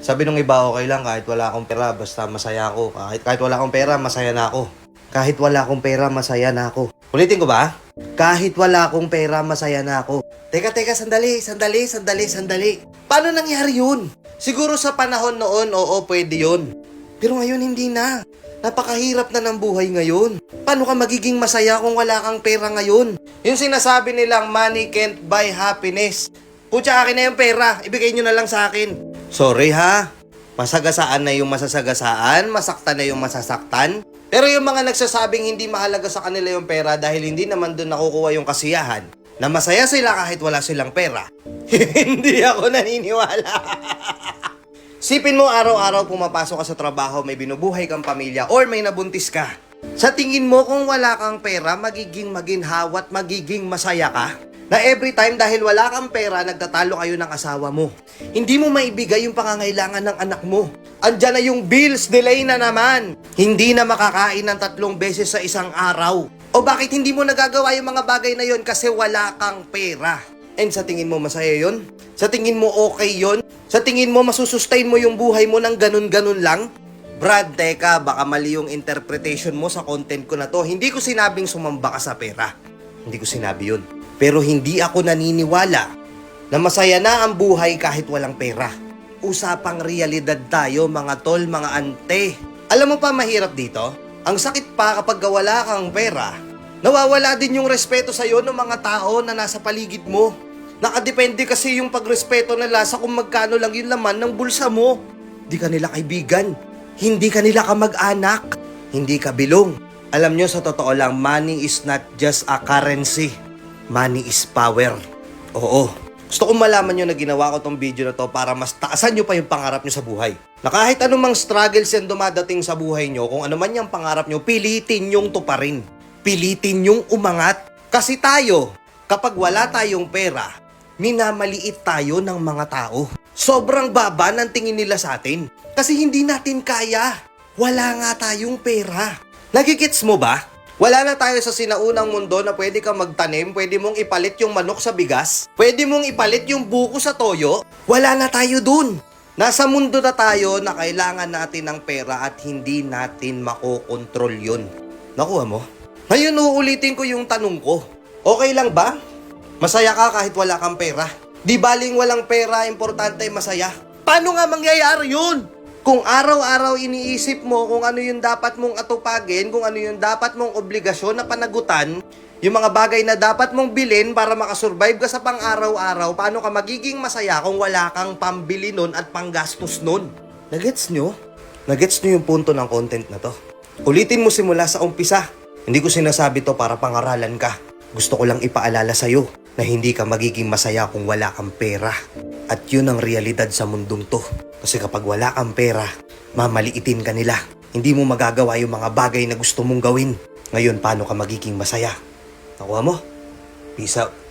Sabi nung iba, okay lang kahit wala akong pera, basta masaya ako. Kahit, kahit wala akong pera, masaya na ako. Kahit wala akong pera, masaya na ako. Ulitin ko ba? Kahit wala akong pera, masaya na ako. Teka, teka, sandali, sandali, sandali, sandali. Paano nangyari yun? Siguro sa panahon noon, oo, pwede yun. Pero ngayon, hindi na. Napakahirap na ng buhay ngayon. Paano ka magiging masaya kung wala kang pera ngayon? Yung sinasabi nilang money can't buy happiness. Kutsa akin na yung pera, ibigay nyo na lang sa akin. Sorry ha, masagasaan na yung masasagasaan, masaktan na yung masasaktan. Pero yung mga nagsasabing hindi mahalaga sa kanila yung pera dahil hindi naman doon nakukuha yung kasiyahan, na masaya sila kahit wala silang pera, hindi ako naniniwala. Sipin mo araw-araw pumapasok ka sa trabaho, may binubuhay kang pamilya or may nabuntis ka. Sa tingin mo kung wala kang pera, magiging maginhawa at magiging masaya ka? Na every time dahil wala kang pera, nagtatalo kayo ng asawa mo. Hindi mo maibigay yung pangangailangan ng anak mo. Andyan na yung bills, delay na naman. Hindi na makakain ng tatlong beses sa isang araw. O bakit hindi mo nagagawa yung mga bagay na yon kasi wala kang pera? And sa tingin mo masaya yon? Sa tingin mo okay yon? Sa tingin mo masusustain mo yung buhay mo ng ganun-ganun lang? Brad, teka, baka mali yung interpretation mo sa content ko na to. Hindi ko sinabing sumamba ka sa pera. Hindi ko sinabi yun. Pero hindi ako naniniwala na masaya na ang buhay kahit walang pera. Usapang realidad tayo mga tol, mga ante. Alam mo pa mahirap dito? Ang sakit pa kapag wala kang pera, nawawala din yung respeto sa'yo ng mga tao na nasa paligid mo. Nakadepende kasi yung pagrespeto nila sa kung magkano lang yung laman ng bulsa mo. Hindi ka nila kaibigan. Hindi ka nila kamag-anak. Hindi ka bilong. Alam nyo, sa totoo lang, money is not just a currency. Money is power. Oo. Gusto kong malaman nyo na ginawa ko tong video na to para mas taasan nyo pa yung pangarap nyo sa buhay. Na kahit anumang struggles yan dumadating sa buhay nyo, kung ano man yung pangarap nyo, pilitin yung tuparin. Pilitin yung umangat. Kasi tayo, kapag wala tayong pera, minamaliit tayo ng mga tao. Sobrang baba ng tingin nila sa atin. Kasi hindi natin kaya. Wala nga tayong pera. Nagigits mo ba? Wala na tayo sa sinaunang mundo na pwede kang magtanim, pwede mong ipalit yung manok sa bigas, pwede mong ipalit yung buko sa toyo. Wala na tayo dun. Nasa mundo na tayo na kailangan natin ng pera at hindi natin makokontrol yun. Nakuha mo? Ngayon uulitin ko yung tanong ko. Okay lang ba? Masaya ka kahit wala kang pera. Di baling walang pera, importante ay masaya. Paano nga mangyayari yun? Kung araw-araw iniisip mo kung ano yung dapat mong atupagin, kung ano yung dapat mong obligasyon na panagutan, yung mga bagay na dapat mong bilhin para makasurvive ka sa pang-araw-araw, paano ka magiging masaya kung wala kang pambili nun at panggastos nun? Nagets nyo? Nagets nyo yung punto ng content na to? Ulitin mo simula sa umpisa. Hindi ko sinasabi to para pangaralan ka. Gusto ko lang ipaalala sa'yo na hindi ka magiging masaya kung wala kang pera. At yun ang realidad sa mundong to. Kasi kapag wala kang pera, mamaliitin ka nila. Hindi mo magagawa yung mga bagay na gusto mong gawin. Ngayon, paano ka magiging masaya? Nakuha mo? Peace out.